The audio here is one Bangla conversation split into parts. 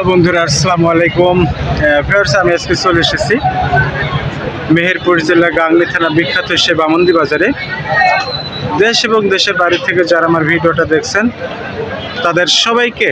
হ্যালো বন্ধুরা, আসসালামু আলাইকুম। ফেরস আমি আজকে চলে এসেছি মেহেরপুর জেলা গাংলি থানা বিখ্যাত সে বামন্দি বাজারে। দেশ এবং দেশের বাড়ি থেকে যারা আমার ভিডিওটা দেখছেন, তাদের সবাইকে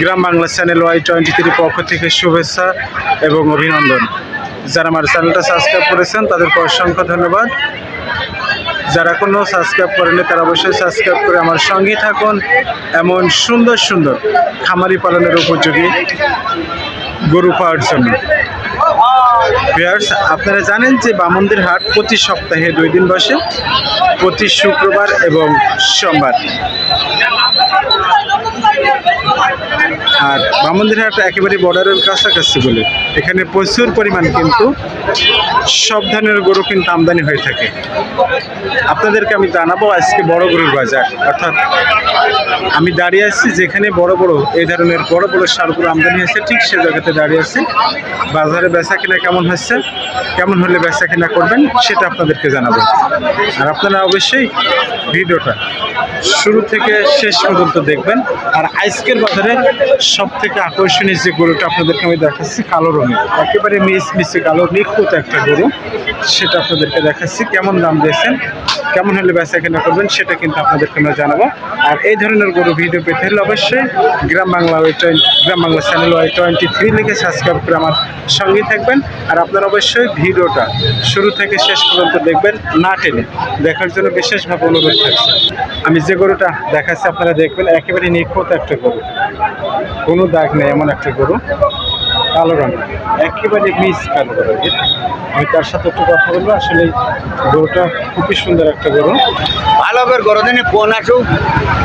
Gram Bangla channel Y twenty three পক্ষ থেকে শুভেচ্ছা এবং অভিনন্দন। যারা আমার চ্যানেলটা সাবস্ক্রাইব করেছেন, তাদেরকে অসংখ্য ধন্যবাদ। যারা কোনো সাবস্ক্রাইব করেনি তারা অবশ্যই সাবস্ক্রাইব করে আমার সঙ্গেই থাকুন এমন সুন্দর সুন্দর খামারি পালনের উপযোগী গরু পাওয়ার জন্য। আপনারা জানেন যে বামন্দির হাট প্রতি সপ্তাহে দুই দিন বসে, প্রতি শুক্রবার এবং সোমবার। আর বামন্দির হাট একেবারে বর্ডারের কাছাকাছি বলে। এখানে প্রচুর পরিমাণ কিন্তু সব ধরনের গরু কিন্তু আমদানি হয়ে থাকে। আপনাদেরকে আমি জানাব আজকে বড় গরুর বাজার, অর্থাৎ আমি দাঁড়িয়ে আছি যেখানে বড় বড় এই ধরনের বড় বড় সারগুলো আমদানি হয়েছে, ঠিক সে জায়গাতে দাঁড়িয়ে আছি। বাজারে বেচা কিনা কেমন হচ্ছে, কেমন হলে বেচা কিনা করবেন সেটা আপনাদেরকে জানাব। আর আপনারা অবশ্যই ভিডিওটা শুরু থেকে শেষ পর্যন্ত দেখবেন। আর আজকের বাজারে সব থেকে আকর্ষণীয় যে গরুটা আপনাদেরকে আমি দেখাচ্ছি, কালো রঙের। একেবারে মিস মিশে কালো, নিখুঁত একটা গরু, সেটা আপনাদেরকে দেখাচ্ছি, কেমন দাম দিয়েছেন কেমন হলে বেচা কেনা করবেন সেটা কিন্তু আপনাদেরকে আমরা জানাব। আর এই ধরনের গরু ভিডিও পেতে হলে অবশ্যই Gram Bangla twenty Gram Bangla channel Y twenty three লিখে সাবস্ক্রাইব করে আমার সঙ্গে থাকবেন। আর আপনারা অবশ্যই ভিডিওটা শুরু থেকে শেষ পর্যন্ত দেখবেন, না টেনে দেখার জন্য বিশেষভাবে অনুরোধ থাকছে। আমি যে গরুটা দেখাচ্ছি, আপনারা দেখবেন, একেবারে নিখুঁত একটা গরু। কোনো দাগ নেই, এমন একটা গরু। কালো রঙ একেবারে মিস কালো রঙের। আমি তার সাথে একটু কথা বলব। আসলে গরুটা খুবই সুন্দর একটা গরু। ভালো করে গরু দিনে ফোন আসুক।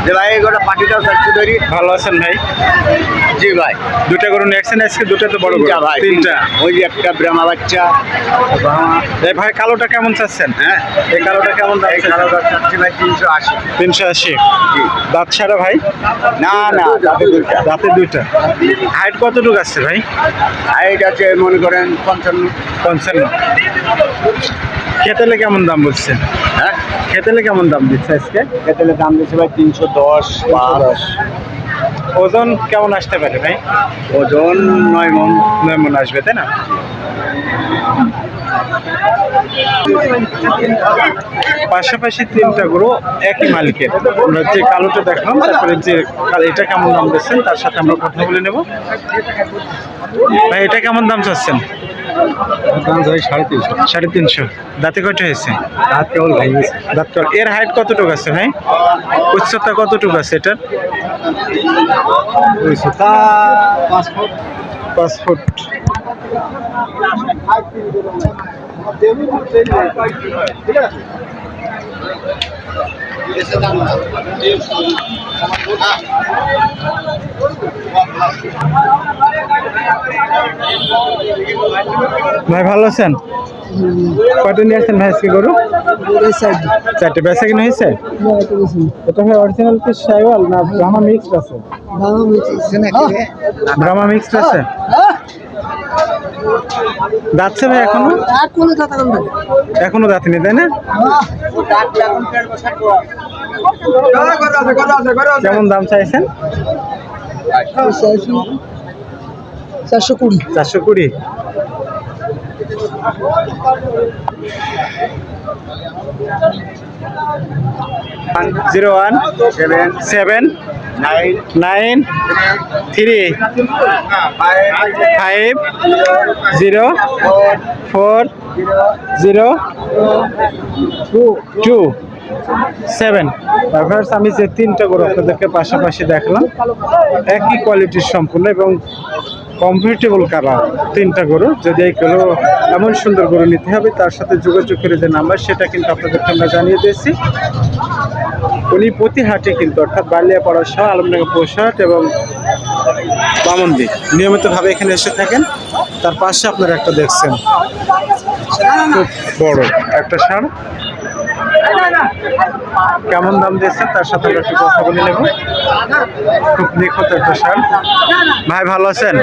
যে ভাই গোটা পার্টিটাও থাকছে তৈরি ভালো আছেন ভাই? জি ভাই। দুটা গরু নিয়েছেন আজকে দুটা তো বড় গরু। ভাই তিনটা। ওই যে একটা ব্রাহ্মা বাচ্চা। এই ভাই কালোটা কেমন চাচ্ছেন? হ্যাঁ এই কালোটা কেমন দাম এই কালো চাচ্ছি ভাই তিনশো আশি। তিনশো আশি। জি। দাঁত ছাড়া ভাই? না না তাতে দুইটা। দাঁতে দুইটা। হাইট কতটুকু আসছে ভাই? হাইট আছে মনে করেন পঞ্চান্ন। পঞ্চান্ন। খেতেলে কেমন দাম বলছেন? হ্যাঁ? খেতেলে কেমন দাম দিচ্ছে আজকে? এতে দাম দিচ্ছে ভাই তিনশো দশ পাঁচ ওজন কেমন আসতে পারে ভাই? ওজন নয় মন। নয় মন আসবে তাই না? পাশাপাশি তিনটা গরু একই মালিকের। আমরা যে কালোটা দেখলাম তারপরে যে কাল- এটা কেমন দাম দিচ্ছেন তার সাথে আমরা কথা বলে নেব। ভাই এটা কেমন দাম চাচ্ছেন? দাম ভাই সাড়ে তিনশো। সাড়ে তিনশো। দাঁতে কয়টা হয়েছে? হাত কেবল ভেঙেছে দাঁত এর হাইট কতটুকু আছে ভাই? উচ্চতা কতটুকু আছে এটার? তা পাঁচ ফুট। পাঁচ ফুট। ভাই ভালো আছেন? কয়টা নিয়ে আসছেন ভাই আজকে গরু? চারটে বেচা কিনা হয়েছে? এটা ভাই অরিজিনাল কি সাইওয়াল না ব্রাহ্মা মিক্সড আছে? ব্রাহ্মা মিক্সড আছে। যাচ্ছে ভাই এখনও? এখনও যাচ্ছেনি তাই না? কেমন দাম চাইছেন? চারশো কুড়ি। চারশো কুড়ি। Zero one seven nine three five zero four zero two seven first আমি যে তিনটা গরু আপনাদেরকে পাশাপাশি দেখলাম, একই কোয়ালিটির সম্পূর্ণ এবং কমফোর্টেবল কালার তিনটা গরু, যদি এই গরু এমন সুন্দর গরু নিতে হবে, তার সাথে যোগাযোগ করে যে নাম্বার, সেটা কিন্তু আপনাদেরকে আমরা জানিয়ে দিয়েছি। উনি প্রতি হাটে কিন্তু, অর্থাৎ বালিয়াপাড়া সহ আলমডাঙ্গা পোশাট এবং বামন্দি নিয়মিতভাবে এখানে এসে থাকেন। তার পাশে আপনারা একটা দেখছেন, খুব বড় একটা সার। কেমন দাম দিয়েছেন তার সাথে আমরা একটু কথা বলে নেব। খুব নিখুঁত একটা সার। ভাই ভালো আছেন?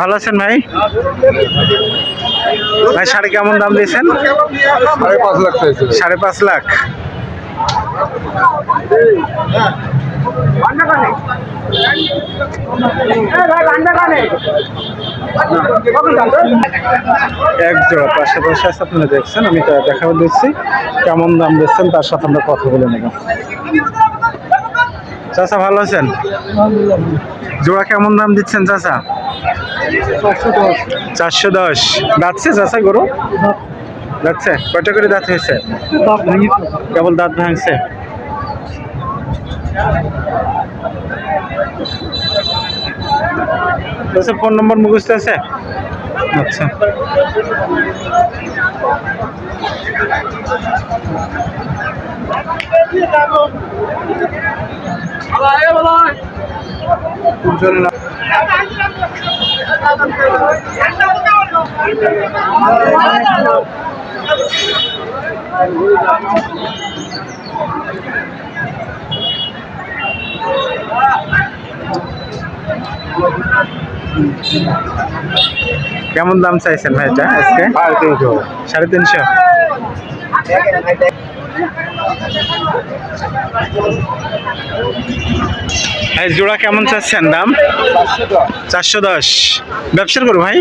ভালো আছেন ভাই? ভাই শাড়ি কেমন দাম দিয়েছেন? সাড়ে পাঁচ লাখ সাড়ে পাঁচ লাখ। এক জোড়া পাশাপাশি আছে আপনারা দেখছেন আমি তা দেখাবো দিচ্ছি কেমন দাম দিচ্ছেন তার সাথে আমরা কথা বলে নেব। চাচা ভালো আছেন? জোড়া কেমন দাম দিচ্ছেন চাচা? চারশো দশ। যাচ্ছে চাচা গরু? যাচ্ছে কয়টা করে দাঁত হয়েছে? কেবল দাঁত ভাঙছে? আচ্ছা ফোন নম্বর মুখস্থ আছে? আচ্ছা। কেমন দাম চাইছেন ভাই এটা আজকে? সাড়ে তিনশো। ভাই, জোড়া কেমন চাচ্ছেন দাম? চারশো দশ। ব্যবসার করো ভাই?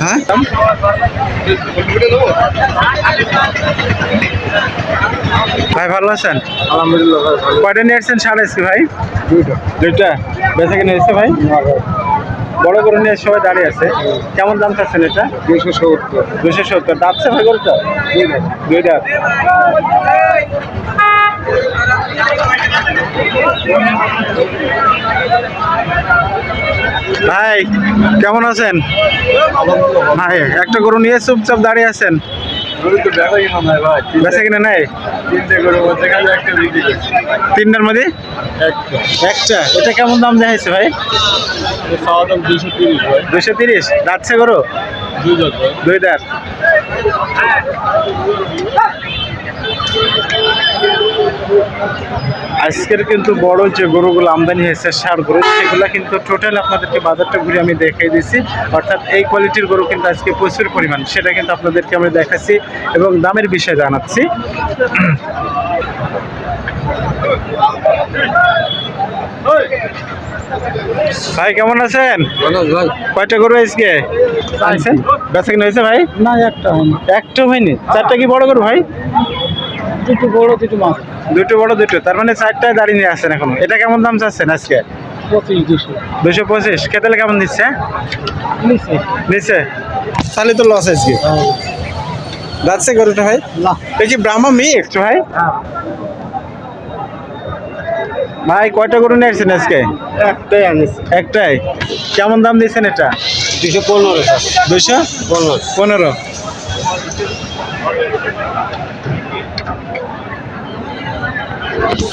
হ্যাঁ? ভাই ভালো আছেন? আলহামদুলিল্লাহ কয়টা নিয়ে আসছেন সাড়ে আজকে ভাই? দুইটা। বেচা কিনে এসছে ভাই? বড় করে নিয়ে সবাই দাঁড়িয়ে আছে। কেমন দাম চাচ্ছেন এটা? দুশো সত্তর। দুশো সত্তর। দাঁতছে ভাই গরুটা? দুই দাঁত ভাই কেমন আছেন? ভাই একটা গরু নিয়ে চুপচাপ দাঁড়িয়ে আছেন। বেচা কিনে নাই? তিনটার মধ্যে? একটা। এটা কেমন দাম দেখাইছে ভাই? দুশো তিরিশ। যাচ্ছে গরু? দুই দাঁত। আজকের কিন্তু বড় যে গরুগুলো আমদানি হয়েছে সার গরু সেগুলো কিন্তু টোটাল আপনাদেরকে বাজারটা ঘুরে আমি দেখাই দিচ্ছি অর্থাৎ এই কোয়ালিটির গরু কিন্তু আজকে প্রচুর পরিমাণ সেটা কিন্তু আপনাদেরকে আমি দেখাচ্ছি এবং দামের বিষয়ে জানাচ্ছি। ভাই কেমন আছেন? ভাই কয়টা গরু আজকে? আনছেন? বেচা কিনা হয়েছে ভাই? না একটা হয়নি। একটা হয়নি? চারটা কি বড় গরু ভাই? দুটো বড় দুটো মাছ। দুটো বড় দুটো। তার মানে চারটায় দাঁড়িয়ে নিয়ে আসছেন এখনও। এটা কেমন দাম চাচ্ছেন আজকে? পঁচিশ দুশো। দুশো পঁচিশ। কেমন দিচ্ছে তাহলে তো লস আজকে। যাচ্ছে গরুটা ভাই? না। ব্রাহ্মা মিক্স ভাই? ভাই কয়টা গরু নিয়ে আসছেন আজকে? একটাই একটাই। কেমন দাম দিচ্ছেন এটা? দুশো পনেরো। দুশো? পনেরো। পনেরো।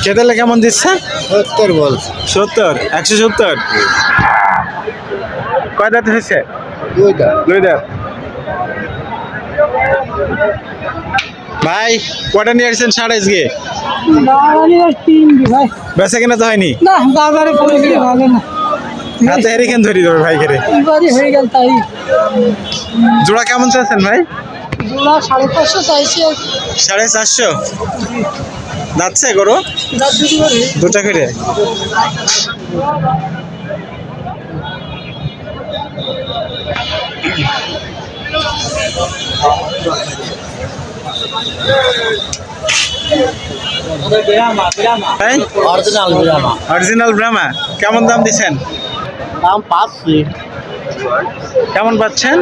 খেতেলে কেমন দিচ্ছে? সত্তর বল। সত্তর? একশো সত্তর? কয় দাঁত হয়েছে? দুই দাঁত। ভাই কটা নিয়ে আসছেন সাড়ে আজকে? বেচা কিনা তো হয়নি? হাতে ধরি দেবে ভাই করে এবারই গেল তাই। জোড়া কেমন চাচ্ছেন ভাই? জোড়া সাড়ে পাঁচশো চাইছি সাড়ে চারশো? যাচ্ছে গরু? দুটো করে। অরিজিনাল ব্রাহ্মা কেমন দাম দিচ্ছেন? দাম পাচ্ছি। কেমন পাচ্ছেন?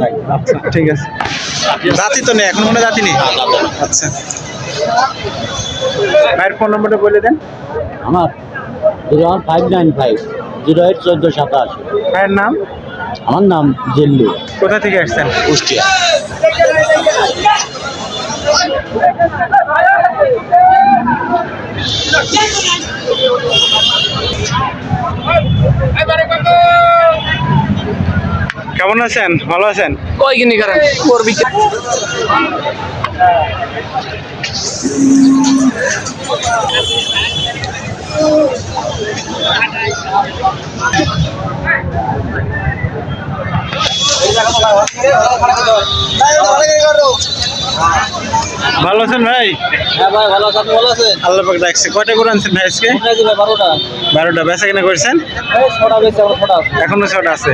নাই। আচ্ছা ঠিক আছে। জাতি তো নেই এখন মনে জাতি নেই। আচ্ছা। ভাইয়ের ফোন নম্বরটা বলে দেন। আমার zero one five nine five zero eight চোদ্দ সাতাশি। ভাইয়ের নাম? আমার নাম জেল্লু। কোথা থেকে আসছেন? কুষ্টিয়া। কেমন আছেন? ভালো আছেন? কয় কিনি করেন করবি ভালো। আছেন ভাই? হ্যাঁ ভাই ভালো আছেন আপনি ভালো আছেন? আল্লাহ পাক ডাকছে। কয়টা করে আনছেন ভাই আজকে? বারোটা? বারোটা। বেচা কিনা করছেন? ছটা এখনও ছটা আছে।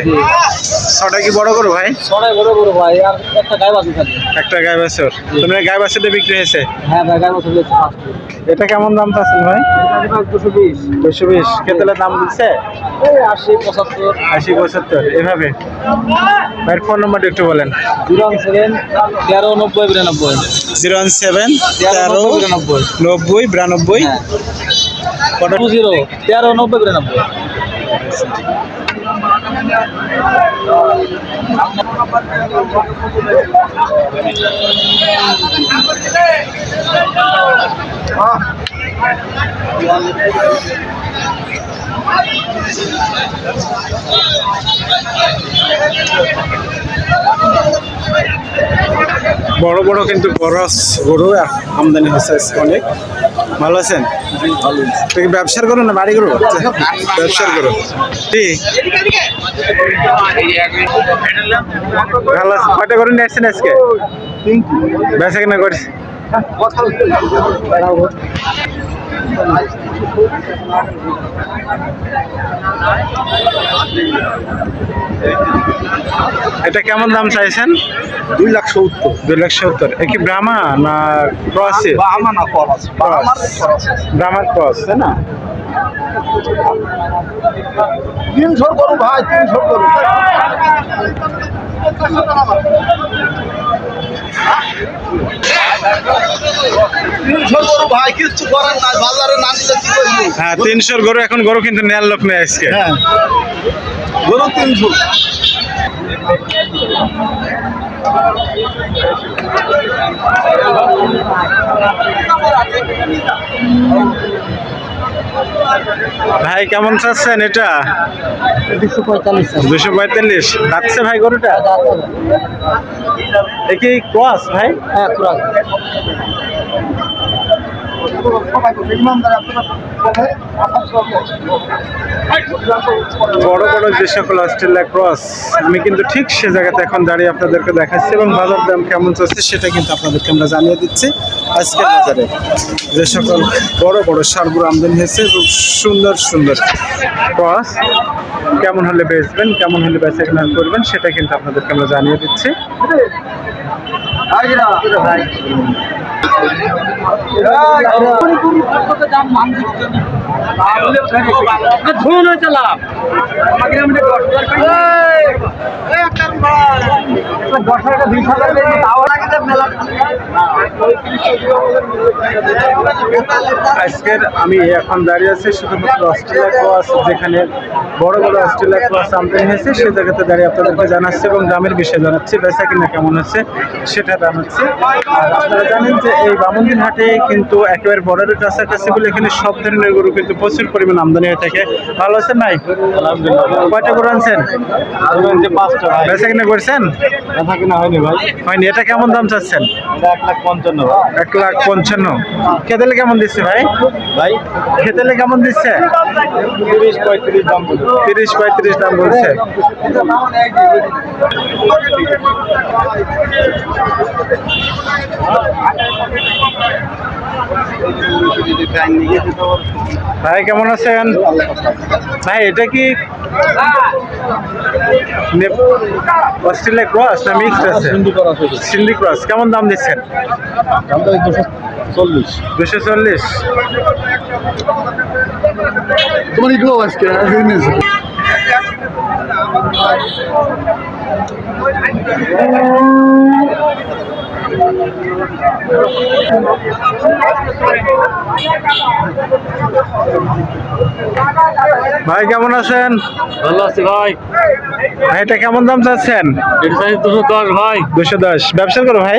ছটা কি বড় করো ভাই? ছটাই বড় বড় ভাই আর একটা গায়ে বাজু থাকে একটা গায়ে বাছর। তোমরা গায়ে বাছরটা বিক্রি হয়েছে? হ্যাঁ ভাই গায়ে এটা কেমন দাম চাচ্ছেন ভাই? দুশো বিশ। দুশো বিশ দাম দিচ্ছে? আশি পঁচাত্তর। আশি পঁচাত্তর। এভাবে? ভাইয়ের ফোন নম্বরটা একটু বলেন। জিরো সেভেন তেরো নব্বই বিরানব্বই। জিরো ওয়ান সেভেন তেরো নব্বই বিরানব্বই। নব্বই বিরানব্বই হ্যাঁ। জিরো তেরো নব্বই বিরানব্বই। বড় বড় কিন্তু গরস, গরু আমদানি হচ্ছে অনেক। ভালো আছেন? ব্যবসার করো না বাড়ি করো ব্যবসার করো ভালো আছে কয়টা করে আসছেন আজকে? বেচা কিনা করিস এটা কেমন দাম চাইছেন? দুই লাখ সত্তর। দুই লাখ সত্তর। এ কি ব্রাহ্মা না ক্রসে? আমার না আছে ব্রাহ্মার ক্রস তাই না? তিনশো করু ভাই তিনশো করু তিনশো করু ভাই কিচ্ছু করার নাই বাজারে না নিলে কি করব? হ্যাঁ তিনশোর গরু এখন গরু কিন্তু নেয়ার লোক নেই আজকে। হ্যাঁ গরু তিনশো ভাই কেমন চাচ্ছেন এটা? দুশো পঁয়তাল্লিশ। দুশো পঁয়তাল্লিশ যাচ্ছে ভাই গরুটা? দেখি কি ক্রস ভাই? হ্যাঁ বড় বড় যে সকল অস্ট্রেলিয়া ক্রস, আমি কিন্তু ঠিক সে জায়গাতে এখন দাঁড়িয়ে আপনাদেরকে দেখাচ্ছি এবং বাজার দাম কেমন চলছে সেটা কিন্তু আপনাদেরকে আমরা জানিয়ে দিচ্ছি। আজকের বাজারে যে সকল বড় বড় সারগুলো আমদানি হয়েছে সুন্দর সুন্দর ক্রস। কেমন হলে বেচবেন, কেমন হলে বেচা করবেন, সেটা কিন্তু আপনাদেরকে আমরা জানিয়ে দিচ্ছি। দাম মান ধুন হয়েছে লাভ। আজকের আমি এখন দাঁড়িয়ে আছি শুধুমাত্র অস্ট্রেলিয়া ক্রস যেখানে বড় বড় অস্ট্রেলিয়া ক্রস আমদানি হয়েছে সে জায়গাতে দাঁড়িয়ে আপনাদেরকে জানাচ্ছি এবং দামের বিষয়ে জানাচ্ছি বেচা কিনা কেমন হচ্ছে সেটা জানাচ্ছি। আর আপনারা জানেন যে এই বামন্দির হাটে কিন্তু একেবারে বর্ডারের কাছাকাছি বলে এখানে সব ধরনের গরু কিন্তু প্রচুর পরিমাণ আমদানি হয়ে থাকে। ভালো আছেন ভাই? কয়টা করে আনছেন? পাঁচটা বেচা কিনা করছেন? হয়নি ভাই। হয়নি। এটা কেমন দাম চাচ্ছেন? এক লাখ পঞ্চান্ন এক লাখ পঞ্চান্ন। খেতেলে কেমন দিচ্ছে ভাই? ভাই? খেতেলে কেমন দিচ্ছে? তিরিশ পঁয়ত্রিশ দাম তিরিশ পঁয়ত্রিশ দাম বলছে। ভাই কেমন আছেন? ভাই এটা কি অস্ট্রেলিয়া ক্রস না মিক্সড আছে? সিন্ধি ক্রস কেমন দাম দিচ্ছেন? দুশো চল্লিশ। দুশো চল্লিশ। তোমার এগুলো আজকে ভাই কেমন আছেন? ভালো আছি ভাই। ভাই এটা কেমন দাম চাচ্ছেন? দুশো দশ ভাই। দুশো দশ। ব্যবসা করো ভাই।